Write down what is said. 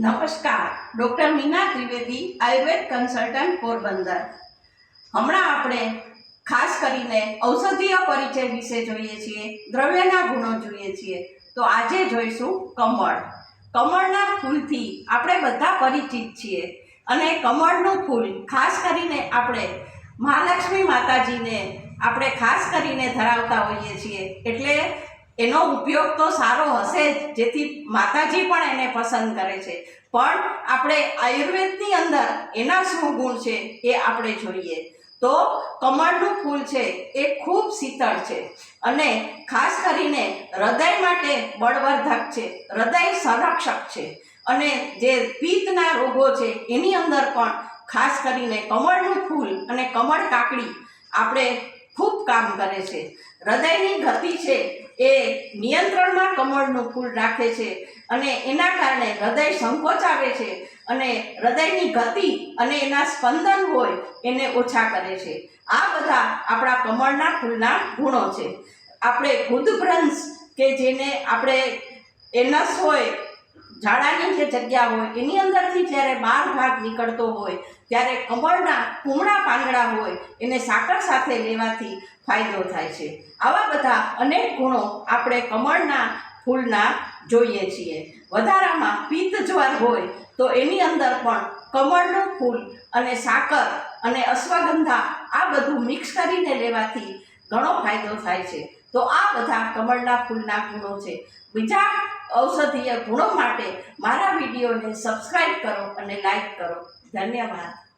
નમસ્કાર, doctor Meena Trivedi, Ayurveda consultant Porbandar. હમણાં આપણે ખાસ કરીને ઔષધીય પરિચય વિશે જોઈએ છીએ, દ્રવ્યના ગુણો જોઈએ છીએ. તો આજે જોઈશું કમળ. કમળના ફૂલથી આપણે બધા પરિચિત છીએ. અને કમળનું ફૂલ, ખાસ કરીને આપણે મહાલક્ષ્મી માતાજીને આપણે ખાસ કરીને ધરાવતા હોઈએ છીએ. એટલે એનો ઉપયોગ તો સારો હશે જ, જેથી માતાજી પણ એને પસંદ કરે છે. પણ આપણે આયુર્વેદની અંદર એના શું ગુણ છે એ આપણે જોઈએ. તો કમળનું ફૂલ છે એ ખૂબ શીતળ છે અને ખાસ કરીને હૃદય માટે બળવર્ધક છે, હૃદય સંરક્ષક છે. અને જે પિત્તના રોગો છે એની અંદર પણ ખાસ કરીને કમળનું ફૂલ અને કમળ કાકડી આપણે ખૂબ કામ કરે છે. હૃદયની ગતિ છે એ નિયંત્રણમાં કમળનું ફૂલ રાખે છે અને એના કારણે હૃદય સંકોચાવે છે અને હૃદયની ગતિ અને એના સ્પંદન હોય એને ઓછા કરે છે. આ બધા આપણા કમળના ફૂલના ગુણો છે. આપણે ગુદભ્રંશ કે જેને આપણે એનસ હોય ઝાડાની જે જગ્યા હોય, એની અંદરથી જ્યારે બાર ભાગ નીકળતો હોય, ત્યારે કમળના કુમળા પાંદડા હોય, એને સાકર સાથે લેવાથી ફાયદો થાય છે. આવા બધા અનેક ગુણો આપણે કમળના ફૂલના જોઈએ છીએ. વધારામાં પિત્ત જ્વર હોય, તો એની અંદર પણ કમળનું ફૂલ અને સાકર અને અશ્વગંધા આ બધું મિક્સ કરીને લેવાથી ઘણો ફાયદો થાય છે. તો આ બધા કમળના ફૂલના ગુણો છે. બીજા ઔષધીય ગુણો માટે મારા વિડીયોને સબસ્ક્રાઈબ કરો અને લાઈક કરો. ધન્યવાદ.